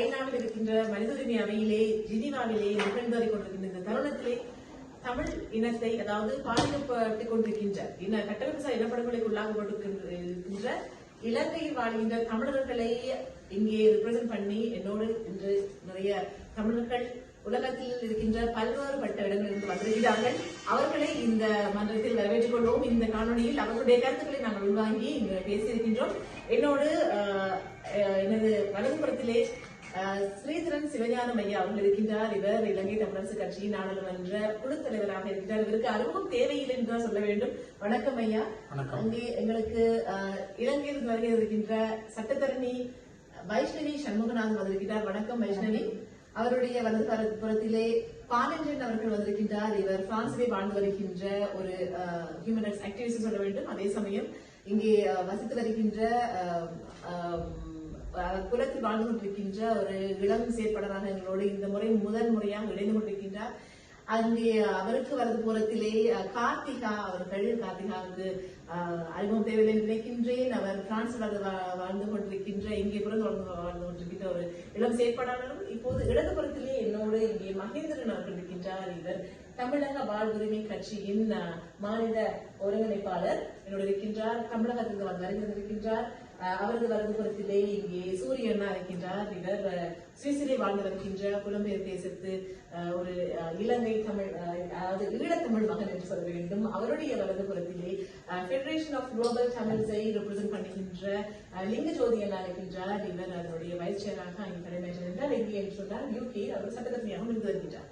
ஐநாவில் இருக்கின்ற மனித உரிமை அவையிலே ஜினிவாவிலே நிகழ்ந்து கொண்டிருக்கின்ற இந்த தருணத்திலே தமிழ் இனத்தை அதாவது பாதுகாப்பட்டுக் கொண்டிருக்கின்ற இன கட்டமைப்பு இனப்படுகொலைக்கு உள்ளாகப்பட்டிருக்கின்ற இலங்கையில் வாழ்கின்ற தமிழர்களை இங்கே ரிப்ரசென்ட் பண்ணி என்னோடு இன்று நிறைய தமிழர்கள் உலகத்தில் இருக்கின்ற பல்வேறுபட்ட இடங்களிலிருந்து வந்திருக்கிறார்கள். அவர்களை இந்த மன்றத்தில் வரவேற்றுக் கொள்வோம். இந்த காணொலியில் அவர்களுடைய கருத்துக்களை நாங்கள் உள்வாங்கி இங்கு பேசியிருக்கின்றோம். என்னோடு எனது வலதுபுறத்திலே ஸ்ரீதரன் சிவஞானம் ஐயா அவர்கள் இருக்கின்றார். இவர் இலங்கை தமிழரசு கட்சியின் நாடாளுமன்ற குழு தலைவராக இருக்கிறார் இவருக்கு அறிமுகம் தேவையில்லை என்று சொல்ல வேண்டும். வணக்கம் ஐயா. வணக்கம். அங்கே எங்களுக்கு இலங்கையில் வருகை இருக்கின்ற சட்டத்தரணி வைஷ்ணவி சண்முகநாதன் வந்திருக்கிறார் வணக்கம் வைஷ்ணவி. அவருடைய வலது புறத்திலே பாலஞ்சன் அவர்கள் வந்திருக்கின்றார். இவர் பிரான்சிலே வாழ்ந்து வருகின்ற ஒரு ஹியூமன் ரைட்ஸ் ஆக்டிவிஸ்ட் சொல்ல வேண்டும். அதே சமயம் இங்கே வசித்து வருகின்ற அஹ், குலத்தில் வாழ்ந்து கொண்டிருக்கின்ற ஒரு இளம் செயற்படராக எங்களோடு இந்த முறை முதல் முறையாக இணைந்து கொண்டிருக்கின்றார். அங்கே அவருக்கு வரது புறத்திலே கார்த்திகா கார்த்திகா அவர்கள் கார்த்திகாவுக்கு அஹ், அறிமுகம் தேவையில்லை நினைக்கின்றேன். அவர் பிரான்ஸ் வாழ்ந்து வா- வாழ்ந்து கொண்டிருக்கின்ற இங்கே பிறந்து வாழ்ந்து வாழ்ந்து கொண்டிருக்கின்ற ஒரு இளம் செயற்பாடாளரும் இப்போது இடது புறத்திலே என்னோடு இங்கே மகேந்திரன் அவர்கள் இருக்கின்றார். இவர் தமிழக வாழ்வுரிமை கட்சியின் மாநில ஒருங்கிணைப்பாளர். என்னோடு இருக்கின்றார். தமிழகத்திலிருந்து அவர் வருகின்றிருக்கின்றார் அவரது வலதுபுறத்திலே இங்கே சூரியன் இருக்கின்றார். இவர் சுவிசிலே சுவிஸிலே வாழ்ந்து வருகின்ற புலம்பெயர் தேசத்து ஒரு இலங்கை தமிழ் அஹ், அதாவது ஈழத்தமிழ் மகன் என்று சொல்ல வேண்டும். அவருடைய வலது புறத்திலே ஃபெடரேஷன் ஆஃப் குளோபல் தமிழ்ஸை ரெப்ரசென்ட் பண்ணுகின்ற லிங்க ஜோதி அண்ணா இருக்கின்றார். இவர் அதனுடைய வைஸ் சேராக அங்கே கடமையாற்றிருந்தார் எங்கே என்று சொன்னால் யூகே அவர் சட்டத்தரணியாக இருந்து வருகின்றார்.